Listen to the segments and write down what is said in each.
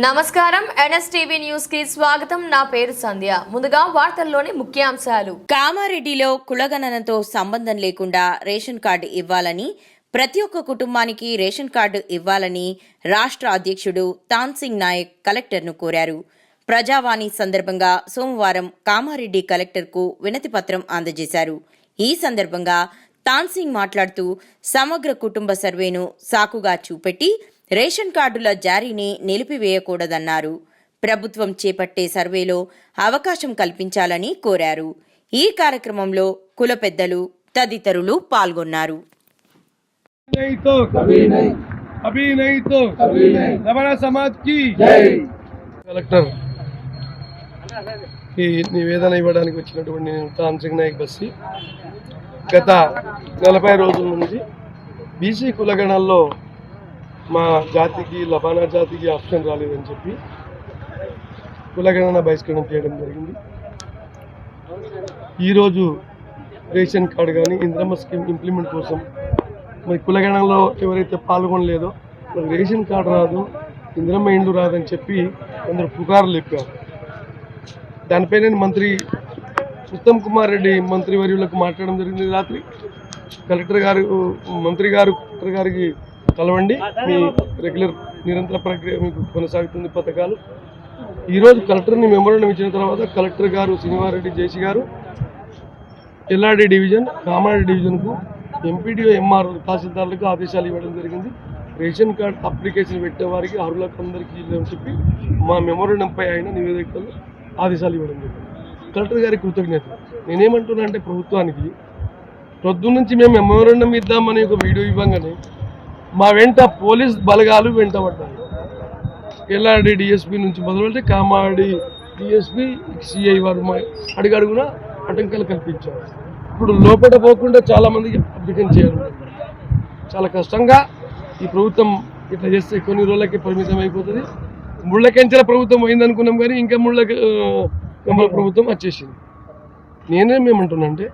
నమస్కారం. ఎన్ఎస్టీవీ న్యూస్కి స్వాగతం. నా పేరు సంధ్య. ముందుగా వార్తల్లోని ముఖ్యాంశాలు. కామారెడ్డిలో కులగణనతో సంబంధం లేకుండా రేషన్ కార్డు ఇవ్వాలని ప్రతి ఒక్క కుటుంబానికి రేషన్ కార్డు ఇవ్వాలని రాష్ట్ర అధ్యక్షుడు తాన్సింగ్ నాయక్ కలెక్టర్ను కోరారు. ప్రజావాణి సందర్భంగా సోమవారం కామారెడ్డి కలెక్టర్కు వినతి పత్రం అందజేశారు. ఈ సందర్భంగా తాన్సింగ్ మాట్లాడుతూ సమగ్ర కుటుంబ సర్వేను సాకుగా చూపెట్టి రేషన్ కార్డుల జారీని నిలిపివేయకూడదన్నారు. ప్రభుత్వం చేపట్టే సర్వేలో అవకాశం కల్పించాలని కోరారు. ఈ కార్యక్రమంలో కుల పెద్దలు తదితరులు పాల్గొన్నారు. నివేదన ఇవ్వడానికి వచ్చినటువంటి నేను నాయక్ బస్సి. గత నలభై రోజుల నుంచి బీసీ కులగణాల్లో మా జాతికి లబానా జాతికి ఆప్షన్ రాలేదని చెప్పి కులగణన బహిష్కరణ చేయడం జరిగింది. ఈరోజు రేషన్ కార్డు కానీ ఇంద్రమ్మ స్కీమ్ ఇంప్లిమెంట్ కోసం మరి కులగణంలో ఎవరైతే పాల్గొనలేదో మరి రేషన్ కార్డు రాదు ఇంద్రమ్మ ఇండ్లు రాదని చెప్పి కొందరు పుకార్లు చెప్పారు. దానిపై నేను మంత్రి? ఉత్తమ్ కుమార్ రెడ్డి మంత్రి వర్యులకు మాట్లాడడం జరిగింది రాత్రి. కలెక్టర్ గారు మంత్రి గారు కలెక్టర్ గారికి కలవండి. మీ రెగ్యులర్ నిరంతర ప్రక్రియ మీకు కొనసాగుతుంది పథకాలు. ఈరోజు కలెక్టర్ని మెమోరండం ఇచ్చిన తర్వాత collector garu Srinivareddy JC garu LRD division Kamareddy డివిజన్కు MPDO MR తహసీల్దారులకు ఆదేశాలు ఇవ్వడం జరిగింది. రేషన్ కార్డ్ అప్లికేషన్ పెట్టే వారికి అర్హులకు అందరికీ ఇవ్వని చెప్పి మా మెమోరండంపై ఆయన నివేదికలు ఆదేశాలు ఇవ్వడం జరిగింది. కలెక్టర్ గారి కృతజ్ఞత. నేనేమంటున్నా అంటే ప్రభుత్వానికి ప్రొద్దు నుంచి మేము మెమోరండం ఇద్దామని ఒక వీడియో ఇవ్వగానే మా వెంట పోలీస్ బలగాలు వెంటబడ్డాయి. ఎల్ఆర్డి డిఎస్పీ నుంచి మొదలుపెట్టి కామారెడ్డి డిఎస్పీ సిఐ వారు మా అడుగడుగున ఆటంకాలు కల్పించారు. ఇప్పుడు లోపల పోకుండా చాలామందికి అప్లికెంట్ చేయాలి చాలా కష్టంగా ఈ ప్రభుత్వం ఇట్లా చేస్తే కొన్ని రోజులకి పరిమితం అయిపోతుంది. ముళ్ళకెంచెల ప్రభుత్వం అయిందనుకున్నాం కానీ ఇంకా ముళ్ళ కమల ప్రభుత్వం వచ్చేసింది. నేనేమేమంటున్నా అంటే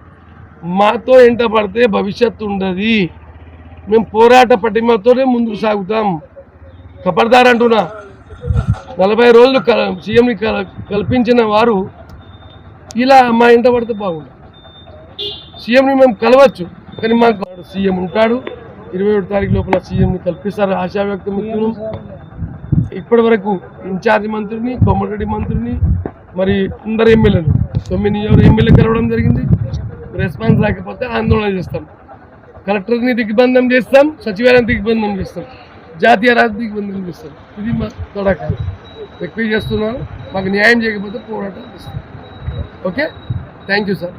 మాతో ఎంట పడితే భవిష్యత్తు ఉండదు. మేము పోరాట పటిమతోనే ముందుకు సాగుతాం. కపడదారు అంటున్నా. నలభై రోజులు క సీఎంని కల్పించిన వారు ఇలా మా ఇంట పడితే బాగుండు. సీఎంని మేము కలవచ్చు కానీ మాకు సీఎం ఉంటాడు. ఇరవై ఏడు తారీఖు లోపల సీఎంని కల్పిస్తారు ఆశా వ్యక్తం మిత్రులు. ఇప్పటి వరకు ఇన్ఛార్జ్ మంత్రిని కోమటిరెడ్డి మంత్రిని మరి అందరు ఎమ్మెల్యేలు. తొమ్మిది ఎమ్మెల్యే కలవడం జరిగింది. రెస్పాన్స్ రాకపోతే ఆందోళన చేస్తాం. కలెక్టర్ని దిగ్బంధం చేస్తాం సచివాలయం దిగ్బంధం చేస్తాం జాతీయ రాజు దిగ్బంధం చేస్తాం. ఇది మా తొడక. రిక్వెస్ట్ చేస్తున్నాను మాకు న్యాయం చేయకపోతే పోరాటం చేస్తాం. ఓకే? Thank you sir